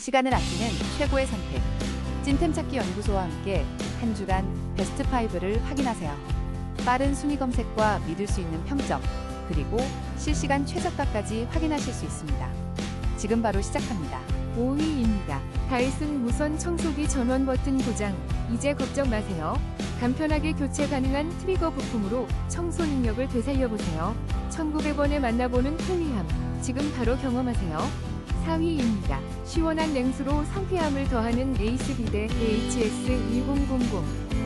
시간을 아끼는 최고의 선택. 찐템 찾기 연구소와 함께 한 주간 베스트 5를 확인하세요. 빠른 순위 검색과 믿을 수 있는 평점, 그리고 실시간 최저가까지 확인하실 수 있습니다. 지금 바로 시작합니다. 5위입니다. 다이슨 무선 청소기 전원 버튼 고장. 이제 걱정 마세요. 간편하게 교체 가능한 트리거 부품으로 청소 능력을 되살려보세요. 1,900원에 만나보는 편리함. 지금 바로 경험하세요. 4위입니다. 시원한 냉수로 상쾌함을 더하는 에이스 비데 HS2000.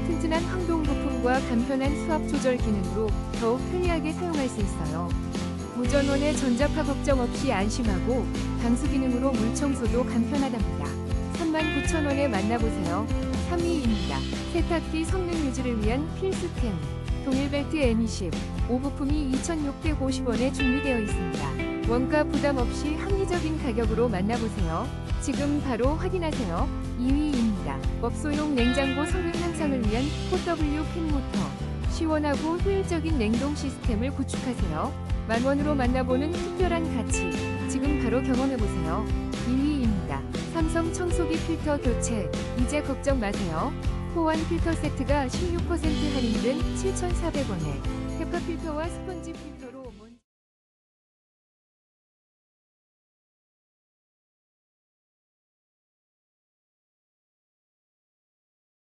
튼튼한 황동 부품과 간편한 수압 조절 기능으로 더욱 편리하게 사용할 수 있어요. 무전원의 전자파 걱정 없이 안심하고 방수 기능으로 물 청소도 간편하답니다. 39,000원에 만나보세요. 3위입니다. 세탁기 성능 유지를 위한 필수템. 동일벨트 M20. 5부품이 2,650원에 준비되어 있습니다. 원가 부담 없이 합리적인 가격으로 만나보세요. 지금 바로 확인하세요. 2위입니다. 업소용 냉장고 성능 향상을 위한 4W 팬모터. 시원하고 효율적인 냉동 시스템을 구축하세요. 만원으로 만나보는 특별한 가치. 지금 바로 경험해보세요. 2위입니다. 삼성 청소기 필터 교체. 이제 걱정 마세요. 호환 필터 세트가 16% 할인된 7,400원에 헤파 필터와 스펀지 필터